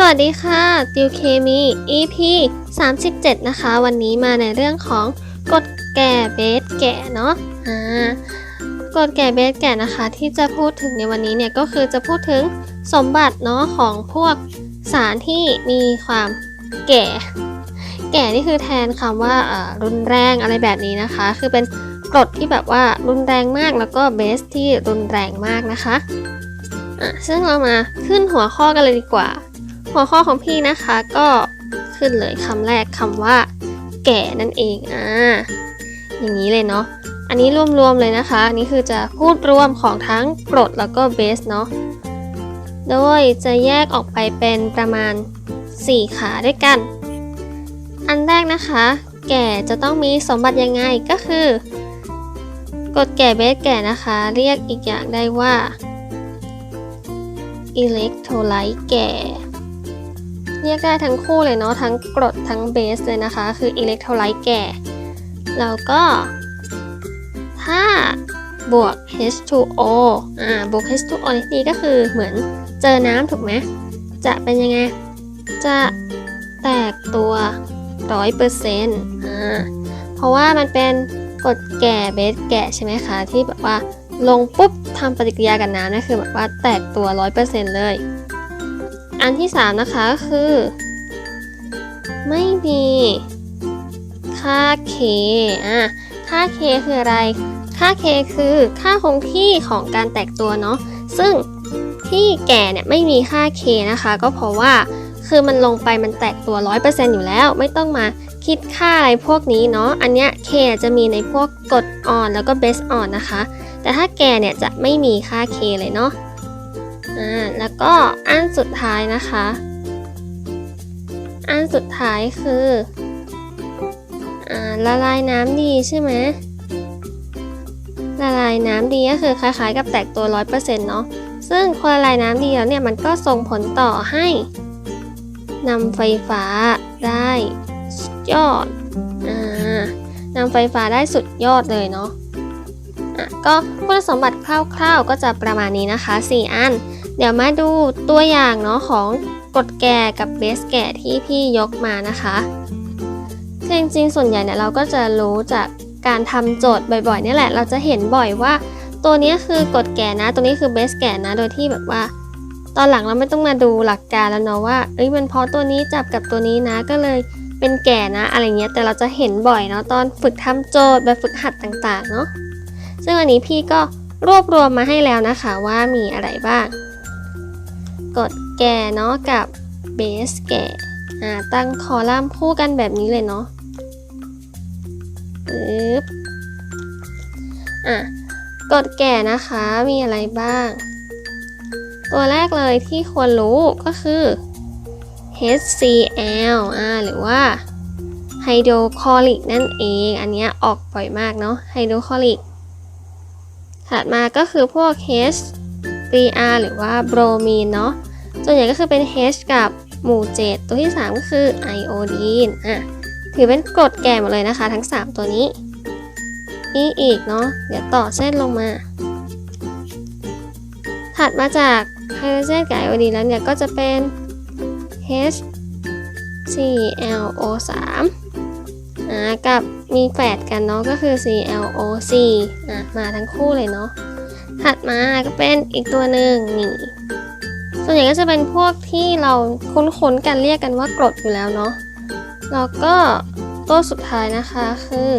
สวัสดีค่ะ ติวเคมี EP 37 นะคะ วันนี้มาในเรื่องของกฎแก่เบสแก่เนาะ อ่ากฎแก่เบสแก่นะคะ ที่จะพูดถึงในวันนี้เนี่ยก็คือจะพูดถึงสมบัติเนาะของพวกสารที่มีความแก่ แก่นี่คือแทนคำว่ารุนแรงอะไรแบบนี้นะคะ คือเป็นกรดที่แบบว่ารุนแรงมากแล้วก็เบสที่รุนแรงมากนะคะ อะ ซึ่งเรามาขึ้นหัวข้อกันเลยดีกว่า หัวข้อของพี่นะคะก็ขึ้นเลยคำแรกคำว่า แก่นั่นเองอ่าอย่างนี้เลยเนาะอันนี้รวมๆเลยนะคะอันนี้คือจะพูดรวมของทั้งกรดแล้วก็เบสเนาะโดยจะแยกออกไปเป็นประมาณ 4 ขาด้วยกัน อันแรกนะคะ แก่จะต้องมีสมบัติยังไงก็คือกรดแก่เบสแก่นะคะ เรียกอีกอย่างได้ว่าอิเล็กโทรไลต์แก่ รียกได้ทั้งคู่เลยเนาะทั้งกรดทั้งเบสเลยนะคะ คืออิเล็กโทรไลต์แก่ แล้วก็ถ้าบวก H2O อ่าบวก H2O ในที่นี้ก็คือเหมือนเจอน้ำถูกไหมจะเป็นยังไง จะแตกตัวร้อยเปอร์เซ็นต์อ่าเพราะว่ามันเป็นกรดแก่เบสแก่ใช่ไหมคะ ที่แบบว่าลงปุ๊บทำปฏิกิริยากับน้ำนั่นคือแบบว่าแตกตัวร้อยเปอร์เซ็นต์เลย อันที่ 3 นะคะคือ ไม่มีค่า k อะค่า k คืออะไร ค่า k คือค่าคงที่ของการแตกตัวเนาะซึ่งที่แก่เนี่ยไม่มีค่า k นะคะ ก็เพราะว่าคือมันลงไปมันแตกตัว 100%อยู่แล้ว ไม่ต้องมาคิดค่าอะไรพวกนี้เนาะอันเนี้ย k จะมีในพวกกดอ่อนแล้วก็เบสอ่อนนะคะ แต่ถ้าแก่เนี่ยจะไม่มีค่า k เลยเนาะ อ่าแล้วก็อันสุดท้ายนะคะ อันสุดท้ายคืออ่าละลายน้ำดีใช่ไหมละลายน้ำดีก็คือคล้ายๆ กับแตกตัว 100%เนาะซึ่งพอละลายน้ำดีแล้วเนี่ยมันก็ส่งผลต่อให้นำไฟฟ้าได้สุดยอดอ่านำไฟฟ้าได้สุดยอดเลยเนาะอะก็คุณสมบัติคร่าวๆก็จะประมาณนี้นะคะ 4 อัน เดี๋ยวมาดูตัวอย่างเนาะของกดแก่กับเบสแก่ที่พี่ยกมานะคะคือจริงๆส่วนใหญ่เนี่ยเราก็จะรู้จากการทำโจทย์บ่อยๆนี่แหละ เราจะเห็นบ่อยว่า ตัวนี้คือกดแก่นะ ตัวนี้คือเบสแก่นะ โดยที่แบบว่า ตอนหลังเราไม่ต้องมาดูหลักการแล้วเนาะว่าเอ้ยมันเพราะตัวนี้จับกับตัวนี้นะก็เลยเป็นแก่นะ อะไรเงี้ยแต่เราจะเห็นบ่อยเนาะตอนฝึกทำโจทย์แบบฝึกหัดต่างๆเนาะซึ่งอันนี้พี่ก็รวบรวมมาให้แล้วนะคะว่ามีอะไรบ้าง กดแก่เนาะกับเบสแก่อ่าตั้งคอลัมน์คู่กันแบบนี้เลยเนาะปึ๊บอะกดแก่นะคะมีอะไรบ้าง ตัวแรกเลยที่ควรรู้ก็คือ HCl อ่าหรือว่าไฮโดรคลอริกนั่นเอง อันนี้ออกบ่อยมากเนาะไฮโดรคลอริก ถัดมาก็คือพวก H 3R หรือว่าโบรมีนเนาะ ส่วนใหญ่ก็คือเป็น H กับหมู่ 7 ตัวที่ 3 ก็คือไอโอดีนอะถือเป็นกรดแก่หมดเลยนะคะ ทั้ง 3 ตัวนี้ นี่อีกเนาะเดี๋ยวต่อเส้นลงมา ถัดมาจากไฮโดรเจนกับไอโอดีนแล้วเนี่ยก็จะเป็น H ClO3 อ่ากับมีแฝดกันเนาะก็คือ ClO4 อะมาทั้งคู่เลยเนาะถัดมาก็เป็นอีกตัวหนึ่งนี่ ส่วนใหญ่ก็จะเป็นพวกที่เราคุ้นๆกันเรียกกันว่ากรดอยู่แล้วเนาะแล้วก็ตัวสุดท้ายนะคะคือ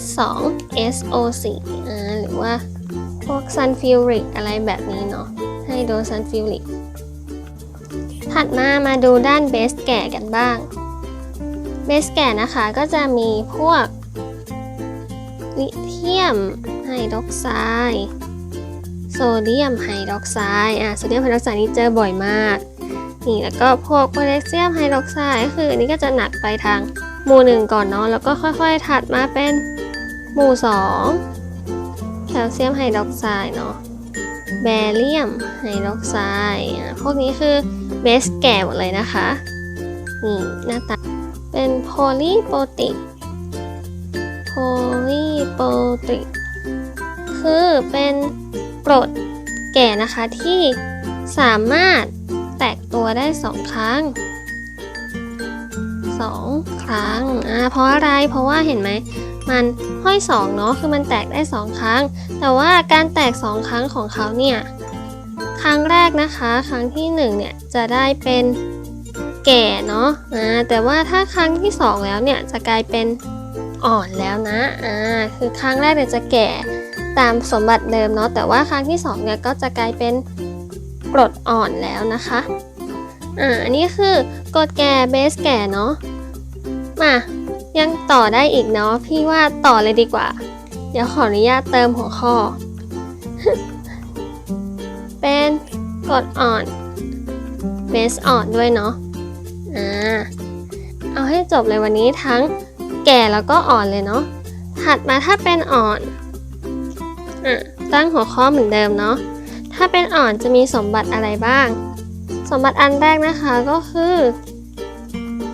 H2SO4 หรือว่าพวกซันฟิวริกอะไรแบบนี้เนาะไฮโดรซันฟิวริกถัดมามาดูด้านเบสแก่กันบ้างเบสแก่นะคะก็จะมีพวกลิเทียมไฮดรอกไซด์ โซเดียมไฮดรอกไซด์อะโซเดียมไฮดรอกไซด์นี่เจอบ่อยมาก นี่แล้วก็พวกโพแทสเซียมไฮดรอกไซด์ก็คืออันนี้ก็จะหนักไปทางหมู่หนึ่งก่อนเนาะแล้วก็ค่อยๆ ถัดมาเป็นหมู่สองแคลเซียมไฮดรอกไซด์เนาะแบเรียมไฮดรอกไซด์อะพวกนี้คือเบสแก่หมดเลยนะคะนี่หน้าตาเป็นโพลีโปรติกโพลีโปรติกคือเป็น กรดแก่นะคะที่สามารถแตกตัวได้สองครั้งสองครั้งอ่าเพราะอะไรเพราะว่าเห็นไหมมันห้อยสองเนาะคือมันแตกได้สองครั้ง แต่ว่าการแตกสองครั้งของเขาเนี่ยครั้งแรกนะคะ ครั้งที่หนึ่งเนี่ยจะได้เป็นแก่เนาะอ่าแต่ว่าถ้าครั้งที่สองแล้วเนี่ยจะกลายเป็นอ่อนแล้วนะอ่าคือครั้งแรกเนี่ยจะแก่ ตามสมบัติเดิมเนาะแต่ว่าครั้งที่สองเนี่ยก็จะกลายเป็นกรดอ่อนแล้วนะคะอ่าอันนี้คือกรดแก่เบสแก่เนาะมายังต่อได้อีกเนาะพี่ว่าต่อเลยดีกว่า เดี๋ยวขออนุญาตเติมหัวข้อ เป็นกรดอ่อนเบสอ่อนด้วยเนาะอ่าเอาให้จบเลยวันนี้ทั้งแก่แล้วก็อ่อนเลยเนาะถัดมาถ้าเป็นอ่อน อะตั้งหัวข้อเหมือนเดิมเนาะ ถ้าเป็นอ่อนจะมีสมบัติอะไรบ้าง สมบัติอันแรกนะคะก็คือ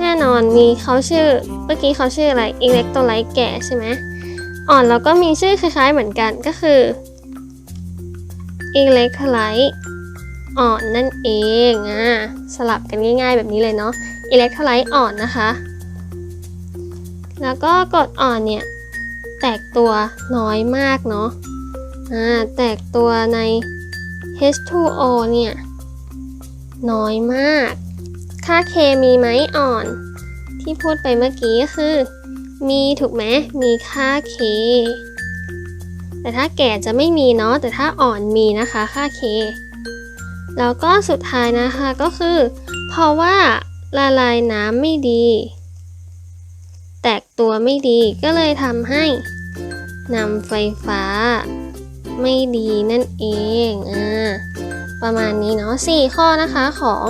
แน่นอนมีเขาชื่อ เมื่อกี้เขาชื่ออะไรอิเล็กโทรไลต์แก่ใช่ไหมอ่อนแล้วก็มีชื่อคล้ายๆเหมือนกันก็คืออิเล็กโทรไลต์อ่อนนั่นเองอะสลับกันง่าย ๆ แบบนี้เลยเนาะอิเล็กโทรไลต์อ่อนนะคะ แล้วก็กรดอ่อนเนี่ยแตกตัวน้อยมากเนาะ แตกตัวใน H2O เนี่ย น้อยมาก ค่า K มีไหมอ่อน ที่พูดไปเมื่อกี้ก็คือ มีถูกไหมมีค่า K แต่ถ้าแก่จะไม่มีเนาะแต่ถ้าอ่อนมีนะคะค่า K แล้วก็สุดท้ายนะคะก็คือ เพราะว่าละลายน้ำไม่ดี แตกตัวไม่ดีก็เลยทำให้นำไฟฟ้า ไม่ดีนั่นเองอ่าประมาณนี้เนาะ4ข้อนะคะของ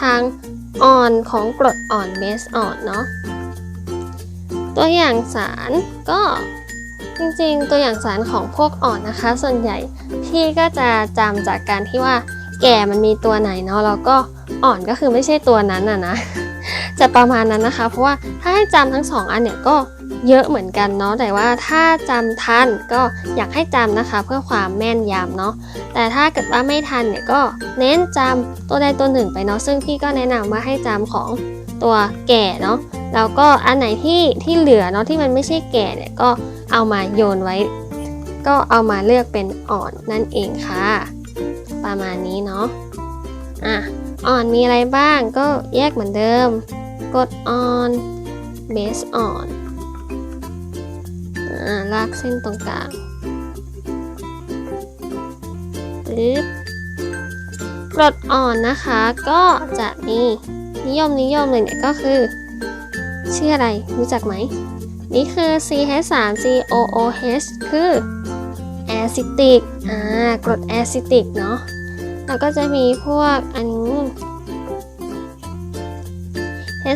ทางอ่อนของกรดอ่อนเบสอ่อนเนาะตัวอย่างสารก็จริงๆ ตัวอย่างสารของพวกอ่อนนะคะ ส่วนใหญ่พี่ก็จะจำจากการที่ว่าแก่มันมีตัวไหนเนาะแล้วก็อ่อนก็คือไม่ใช่ตัวนั้นอะนะ จะประมาณนั้นนะคะ เพราะว่าถ้าให้จำทั้งสองอันเนี่ยก็เยอะเหมือนกันเนาะแต่ว่าถ้าจำทันก็อยากให้จำนะคะ เพื่อความแม่นยำเนาะแต่ถ้าเกิดว่าไม่ทันเนี่ยก็เน้นจำตัวใดตัวหนึ่งไปเนาะซึ่งพี่ก็แนะนำว่าให้จำของตัวแก่เนาะแล้วก็อันไหนที่ที่เหลือเนาะที่มันไม่ใช่แก่เนี่ยก็เอามาโยนไว้ ก็เอามาเลือกเป็นอ่อนนั่นเองค่ะ ประมาณนี้เนาะอะอ่อนมีอะไรบ้างก็แยกเหมือนเดิม กดอ่อนเบสอ่อนลากเส้นตรงกลางปึ๊บกรดอ่อนนะคะ ก็จะมีนิยมนิยมเลยเนี่ยก็คือชื่ออะไรรู้จักไหม นี่คือ CH3COOH คือแอซิติก อ่า กรดแอซิติกเนาะ แล้วก็จะมีพวกอันนี้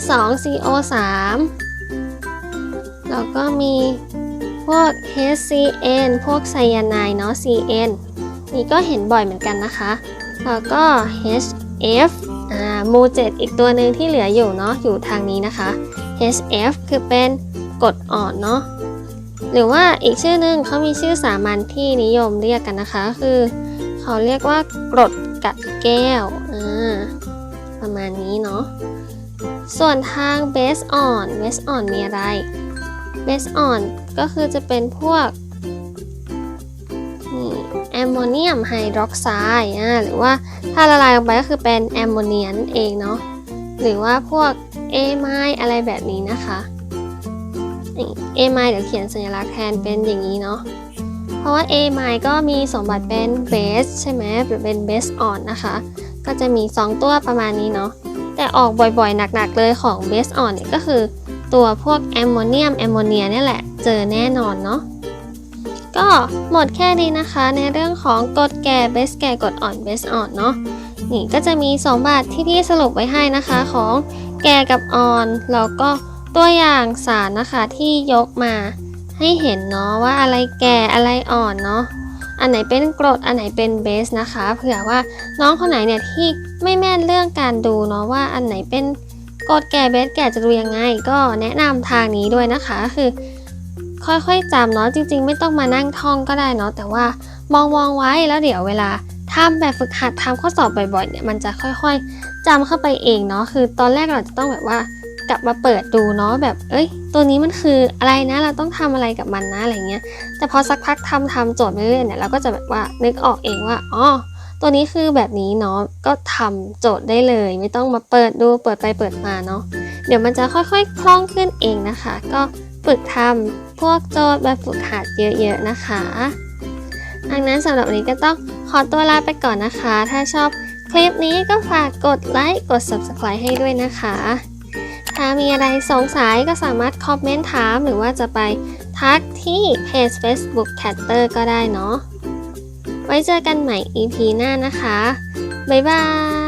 H2CO3 แล้วก็มีพวก HCN พวกไซยาไนด์เนาะ CN นี่ก็เห็นบ่อยเหมือนกันนะคะ แล้วก็ HF อ่ามูเจ็ดอีกตัวหนึ่งที่เหลืออยู่เนาะอยู่ทางนี้นะคะ HF คือเป็นกรดอ่อนเนาะหรือว่าอีกชื่อหนึ่งเขามีชื่อสามัญที่นิยมเรียกกันนะคะ คือเขาเรียกว่ากรดกัดแก้วอ่าประมาณนี้เนาะ ส่วนทางเบสอ่อนเบสอ่อนมีอะไรเบสอ่อนก็คือจะเป็นพวกนี่แอมโมเนียมไฮดรอกไซด์หรือว่าถ้าละลายลงไปก็คือเป็นแอมโมเนียนเองเนาะหรือว่าพวกเอไมอะไรแบบนี้นะคะเอไมเดี๋ยวเขียนสัญลักษณ์แทนเป็นอย่างนี้เนาะเพราะว่า A ไมก็มีสมบัติเป็นเบสใช่ไหมหรือเป็นเบสอ่อนนะคะ ก็จะมี 2 ตัวประมาณนี้เนาะ แต่ออกบ่อยๆ หนักๆ เลยของเบสอ่อนเนี่ยก็คือตัวพวกแอมโมเนียมแอมโมเนียนี่แหละเจอแน่นอนเนาะก็หมดแค่นี้นะคะ ในเรื่องของกรดแก่เบสแก่กรดอ่อนเบสอ่อนเนาะนี่ก็จะมีสมบัติที่พี่สรุปไว้ให้นะคะของแก่กับอ่อนแล้วก็ตัวอย่างสารนะคะที่ยกมาให้เห็นเนาะว่าอะไรแก่อะไรอ่อนเนาะอันไหนเป็นกรดอันไหนเป็นเบสนะคะเผื่อว่าน้องคนไหนเนี่ยที่ ไม่แม่นเรื่องการดูเนาะว่าอันไหนเป็นกดแก่เบสแก่จะดูยังไง ก็แนะนำทางนี้ด้วยนะคะคือ ค่อยๆจำเนาะจริง ๆ ไม่ต้องมานั่งท่องก็ได้เนาะแต่ว่ามองมองๆไว้แล้วเดี๋ยวเวลาทำแบบฝึกหัดทำข้อสอบบ่อยๆเนี่ยมันจะค่อยๆจำเข้าไปเองเนาะคือตอนแรกเราจะต้องแบบว่ากลับมาเปิดดูเนาะแบบ เอ้ย ตัวนี้มันคืออะไรนะ เราต้องทำอะไรกับมันนะอะไรเงี้ย แต่พอสักพักทำทำโจทย์ไปเรื่อยๆเนี่ยเราก็จะแบบว่านึกออกเองว่า อ๋อ ตัวนี้คือแบบนี้เนาะก็ทำโจทย์ได้เลย ไม่ต้องมาเปิดดูเปิดไปเปิดมาเนาะเดี๋ยวมันจะค่อยๆ คล่องขึ้นเองนะคะ ก็ฝึกทำพวกโจทย์แบบฝึกหัดเยอะๆนะคะดังนั้นสำหรับวันนี้ก็ต้องขอตัวลาไปก่อนนะคะ ถ้าชอบคลิปนี้ก็ฝากกดไลค์กด Subscribe ให้ด้วยนะคะ ถ้ามีอะไรสงสัยก็สามารถคอมเมนต์ถามหรือว่าจะไปทักที่เพจ Facebook Catter ก็ได้เนาะ ไว้เจอกันใหม่ EP หน้านะคะ บ๊ายบาย